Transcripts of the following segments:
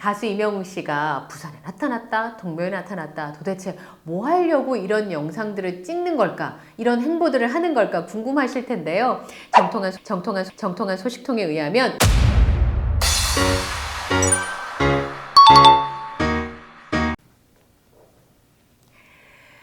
가수 이명웅 씨가 부산에 나타났다, 동묘에 나타났다, 도대체 뭐 하려고 이런 영상들을 찍는 걸까? 이런 행보들을 하는 걸까? 궁금하실 텐데요. 정통한, 정통한, 정통한 소식통에 의하면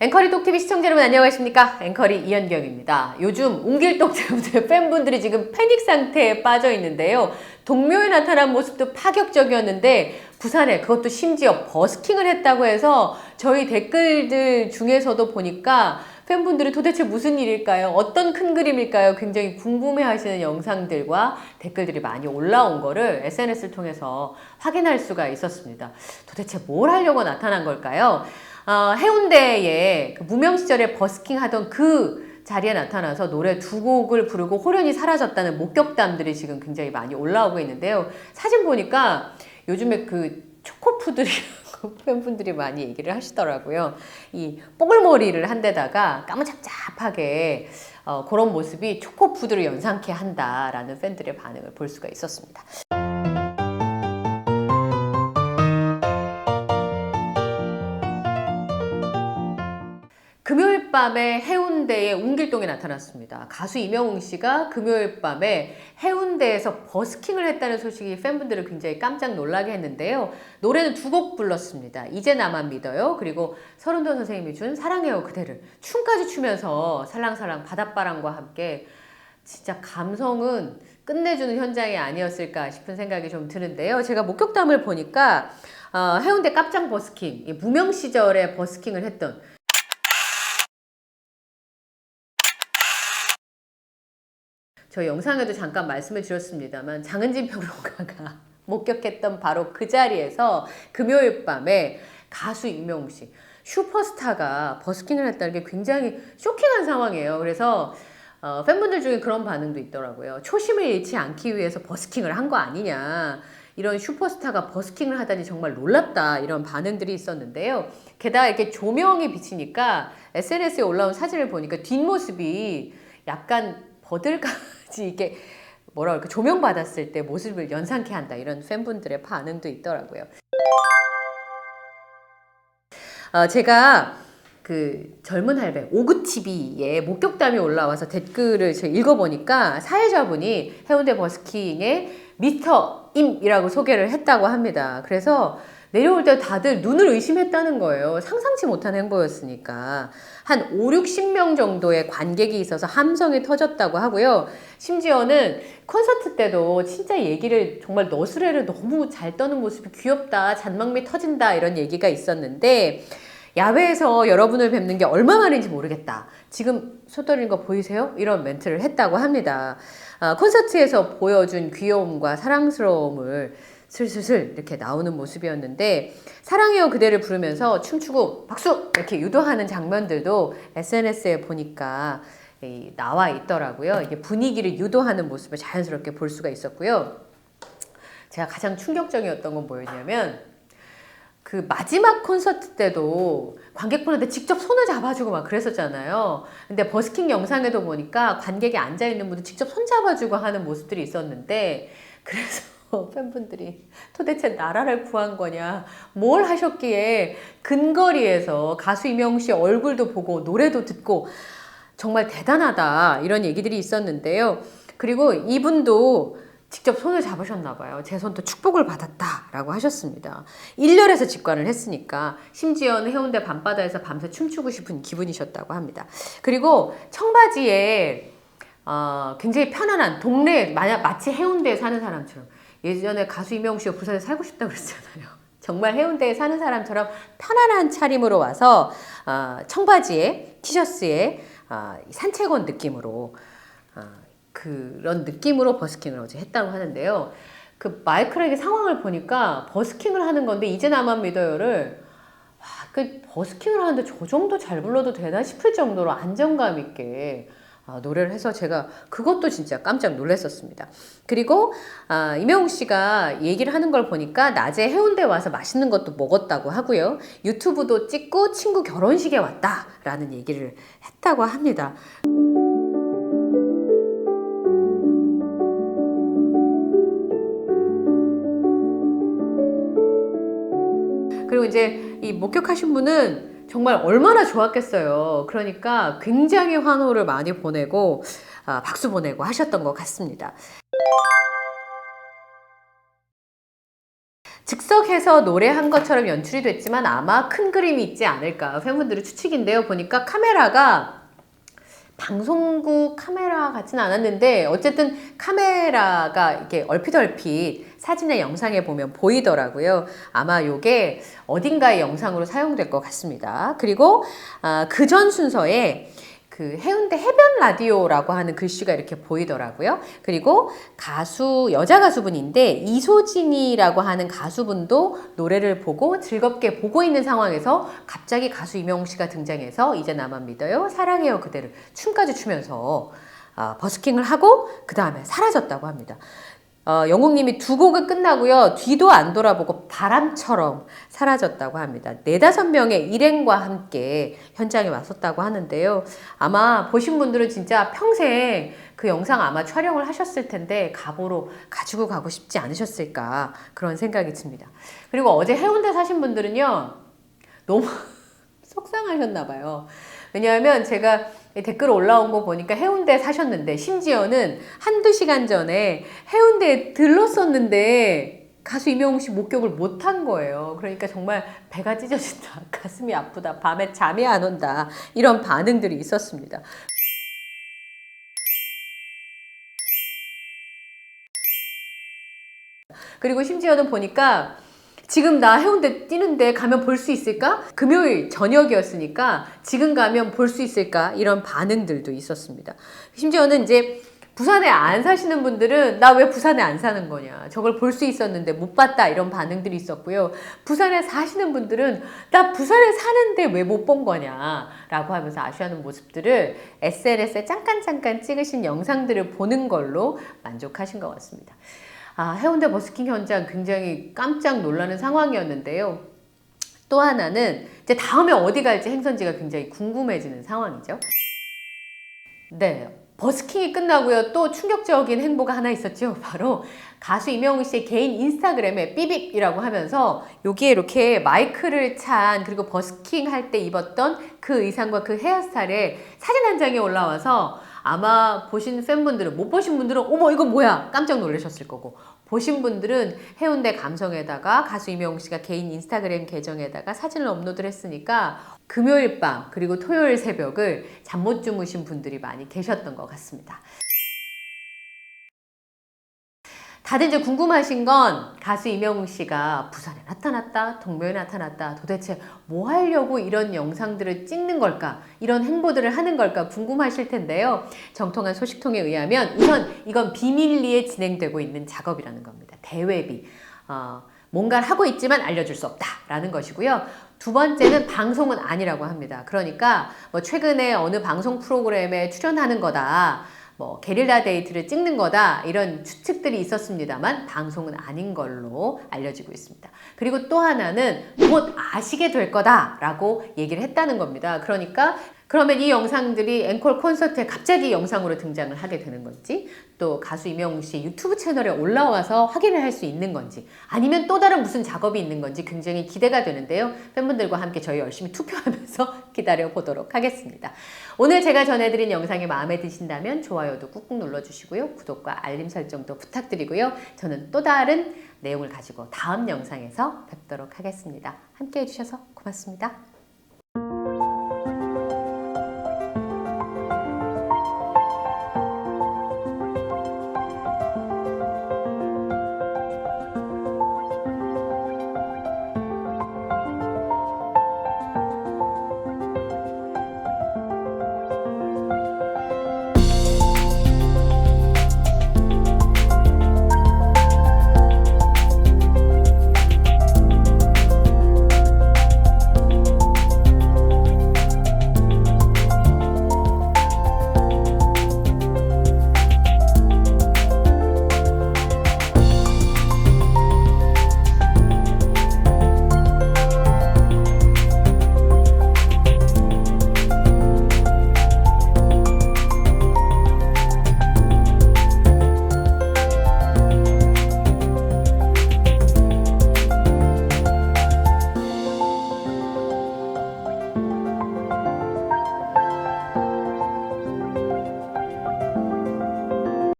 앵커리 똑TV 시청자 여러분 안녕하십니까? 앵커리 이현경입니다. 요즘 웅길동 때문에 팬분들이 지금 패닉 상태에 빠져 있는데요. 동묘에 나타난 모습도 파격적이었는데 부산에 그것도 심지어 버스킹을 했다고 해서 저희 댓글들 중에서도 보니까 팬분들이 도대체 무슨 일일까요? 어떤 큰 그림일까요? 굉장히 궁금해 하시는 영상들과 댓글들이 많이 올라온 거를 SNS를 통해서 확인할 수가 있었습니다. 도대체 뭘 하려고 나타난 걸까요? 어, 해운대에 그 무명 시절에 버스킹 하던 그 자리에 나타나서 노래 두 곡을 부르고 호련이 사라졌다는 목격담들이 지금 굉장히 많이 올라오고 있는데요. 사진 보니까 요즘에 그 초코푸들이 팬분들이 많이 얘기를 하시더라고요. 이 뽀글머리를 한 데다가 까무잡잡하게 어, 그런 모습이 초코푸드를 연상케 한다라는 팬들의 반응을 볼 수가 있었습니다. 금요일 밤에 해운대의 웅길동에 나타났습니다. 가수 이명웅 씨가 금요일 밤에 해운대에서 버스킹을 했다는 소식이 팬분들을 굉장히 깜짝 놀라게 했는데요. 노래는 두 곡 불렀습니다. 이제 나만 믿어요. 그리고 서른도 선생님이 준 사랑해요 그대를 춤까지 추면서 살랑살랑 바닷바람과 함께 진짜 감성은 끝내주는 현장이 아니었을까 싶은 생각이 좀 드는데요. 제가 목격담을 보니까 어, 해운대 깜짝 버스킹, 무명 시절에 버스킹을 했던 저 영상에도 잠깐 말씀을 드렸습니다만 장은진 평론가가 목격했던 바로 그 자리에서 금요일 밤에 가수 이명웅 씨 슈퍼스타가 버스킹을 했다는 게 굉장히 쇼킹한 상황이에요. 그래서 어, 팬분들 중에 그런 반응도 있더라고요. 초심을 잃지 않기 위해서 버스킹을 한 거 아니냐. 이런 슈퍼스타가 버스킹을 하다니 정말 놀랍다. 이런 반응들이 있었는데요. 게다가 이렇게 조명이 비치니까 SNS에 올라온 사진을 보니까 뒷모습이 약간 버들까지 이게 뭐라 그럴까 조명 받았을 때 모습을 연상케 한다 이런 팬분들의 반응도 있더라고요. 어, 제가 그 젊은 할배 오그TV에 목격담이 올라와서 댓글을 제가 읽어보니까 사회자분이 해운대 버스킹에 미스터 임이라고 소개를 했다고 합니다. 그래서 내려올 때 다들 눈을 의심했다는 거예요. 상상치 못한 행보였으니까. 한 5, 60명 정도의 관객이 있어서 함성이 터졌다고 하고요. 심지어는 콘서트 때도 진짜 얘기를 정말 너스레를 너무 잘 떠는 모습이 귀엽다, 잔망미 터진다 이런 얘기가 있었는데 야외에서 여러분을 뵙는 게 얼마만인지 모르겠다. 지금 소떨리는 거 보이세요? 이런 멘트를 했다고 합니다. 아, 콘서트에서 보여준 귀여움과 사랑스러움을 슬슬슬 이렇게 나오는 모습이었는데 사랑해요 그대를 부르면서 춤추고 박수 이렇게 유도하는 장면들도 SNS에 보니까 나와 있더라고요. 이게 분위기를 유도하는 모습을 자연스럽게 볼 수가 있었고요. 제가 가장 충격적이었던 건 뭐였냐면 그 마지막 콘서트 때도 관객분한테 직접 손을 잡아주고 막 그랬었잖아요. 근데 버스킹 영상에도 보니까 관객이 앉아있는 분들 직접 손 잡아주고 하는 모습들이 있었는데 그래서 팬분들이 도대체 나라를 구한 거냐, 뭘 하셨기에 근거리에서 가수 이명웅 씨 얼굴도 보고 노래도 듣고 정말 대단하다 이런 얘기들이 있었는데요. 그리고 이분도 직접 손을 잡으셨나 봐요. 제 손도 축복을 받았다라고 하셨습니다. 1년에서 직관을 했으니까 심지어는 해운대 밤바다에서 밤새 춤추고 싶은 기분이셨다고 합니다. 그리고 청바지에 어, 굉장히 편안한 동네 만약 마치 해운대에 사는 사람처럼 예전에 가수 이명웅 씨가 부산에 살고 싶다고 그랬잖아요. 정말 해운대에 사는 사람처럼 편안한 차림으로 와서 어, 청바지에 티셔츠에 어, 산책원 느낌으로 어, 그런 느낌으로 버스킹을 어제 했다고 하는데요. 그 마이크에게 상황을 보니까 버스킹을 하는 건데 이제 나만 믿어요를 와, 그 버스킹을 하는데 저 정도 잘 불러도 되나 싶을 정도로 안정감 있게 아, 노래를 해서 제가 그것도 진짜 깜짝 놀랐었습니다. 그리고 아, 이명웅 씨가 얘기를 하는 걸 보니까 낮에 해운대 와서 맛있는 것도 먹었다고 하고요. 유튜브도 찍고 친구 결혼식에 왔다라는 얘기를 했다고 합니다. 그리고 이제 이 목격하신 분은 정말 얼마나 좋았겠어요. 그러니까 굉장히 환호를 많이 보내고 아, 박수 보내고 하셨던 것 같습니다. 즉석해서 노래한 것처럼 연출이 됐지만 아마 큰 그림이 있지 않을까 팬분들의 추측인데요. 보니까 카메라가 방송국 카메라 같지는 않았는데 어쨌든 카메라가 이렇게 얼핏얼핏 사진의 영상에 보면 보이더라고요. 아마 요게 어딘가의 영상으로 사용될 것 같습니다. 그리고 아, 그전 순서에 그 해운대 해변 라디오라고 하는 글씨가 이렇게 보이더라고요. 그리고 가수 여자 가수분인데 이소진이라고 하는 가수분도 노래를 보고 즐겁게 보고 있는 상황에서 갑자기 가수 이명웅 씨가 등장해서 이제 나만 믿어요 사랑해요 그대를 춤까지 추면서 아, 버스킹을 하고 그 다음에 사라졌다고 합니다. 어, 영웅님이 두 곡을 끝나고요. 뒤도 안 돌아보고 바람처럼 사라졌다고 합니다. 네다섯 명의 일행과 함께 현장에 왔었다고 하는데요. 아마 보신 분들은 진짜 평생 그 영상 아마 촬영을 하셨을 텐데 가보로 가지고 가고 싶지 않으셨을까 그런 생각이 듭니다. 그리고 어제 해운대 사신 분들은요. 너무 속상하셨나 봐요. 왜냐하면 제가 댓글 올라온 거 보니까 해운대 사셨는데 심지어는 한두 시간 전에 해운대에 들렀었는데 가수 이명웅 씨 목격을 못한 거예요. 그러니까 정말 배가 찢어진다. 가슴이 아프다. 밤에 잠이 안 온다. 이런 반응들이 있었습니다. 그리고 심지어는 보니까 지금 나 해운대 뛰는데 가면 볼 수 있을까? 금요일 저녁이었으니까 지금 가면 볼 수 있을까? 이런 반응들도 있었습니다. 심지어는 이제 부산에 안 사시는 분들은 나 왜 부산에 안 사는 거냐. 저걸 볼 수 있었는데 못 봤다. 이런 반응들이 있었고요. 부산에 사시는 분들은 나 부산에 사는데 왜 못 본 거냐. 라고 하면서 아쉬워하는 모습들을 SNS에 잠깐 잠깐 찍으신 영상들을 보는 걸로 만족하신 것 같습니다. 아, 해운대 버스킹 현장 굉장히 깜짝 놀라는 상황이었는데요. 또 하나는 이제 다음에 어디 갈지 행선지가 굉장히 궁금해지는 상황이죠. 네. 버스킹이 끝나고요. 또 충격적인 행보가 하나 있었죠. 바로 가수 이명웅 씨의 개인 인스타그램에 삐빅이라고 하면서 여기에 이렇게 마이크를 찬 그리고 버스킹 할 때 입었던 그 의상과 그 헤어스타일에 사진 한 장이 올라와서 아마 보신 팬분들은 못 보신 분들은 어머 이거 뭐야 깜짝 놀라셨을 거고 보신 분들은 해운대 감성에다가 가수 이명웅 씨가 개인 인스타그램 계정에다가 사진을 업로드를 했으니까 금요일 밤 그리고 토요일 새벽을 잠 못 주무신 분들이 많이 계셨던 것 같습니다. 다들 이제 궁금하신 건 가수 이명웅 씨가 부산에 나타났다, 동묘에 나타났다, 도대체 뭐 하려고 이런 영상들을 찍는 걸까, 이런 행보들을 하는 걸까 궁금하실 텐데요. 정통한 소식통에 의하면 우선 이건 비밀리에 진행되고 있는 작업이라는 겁니다. 대외비. 어, 뭔가를 하고 있지만 알려줄 수 없다라는 것이고요. 두 번째는 방송은 아니라고 합니다. 그러니까 뭐 최근에 어느 방송 프로그램에 출연하는 거다. 뭐 게릴라 데이트를 찍는 거다 이런 추측들이 있었습니다만 방송은 아닌 걸로 알려지고 있습니다. 그리고 또 하나는 곧 아시게 될 거다라고 얘기를 했다는 겁니다. 그러니까 그러면 이 영상들이 앵콜 콘서트에 갑자기 영상으로 등장을 하게 되는 건지 또 가수 이명웅 씨 유튜브 채널에 올라와서 확인을 할 수 있는 건지 아니면 또 다른 무슨 작업이 있는 건지 굉장히 기대가 되는데요. 팬분들과 함께 저희 열심히 투표하면서 기다려 보도록 하겠습니다. 오늘 제가 전해드린 영상이 마음에 드신다면 좋아요도 꾹꾹 눌러주시고요. 구독과 알림 설정도 부탁드리고요. 저는 또 다른 내용을 가지고 다음 영상에서 뵙도록 하겠습니다. 함께 해주셔서 고맙습니다.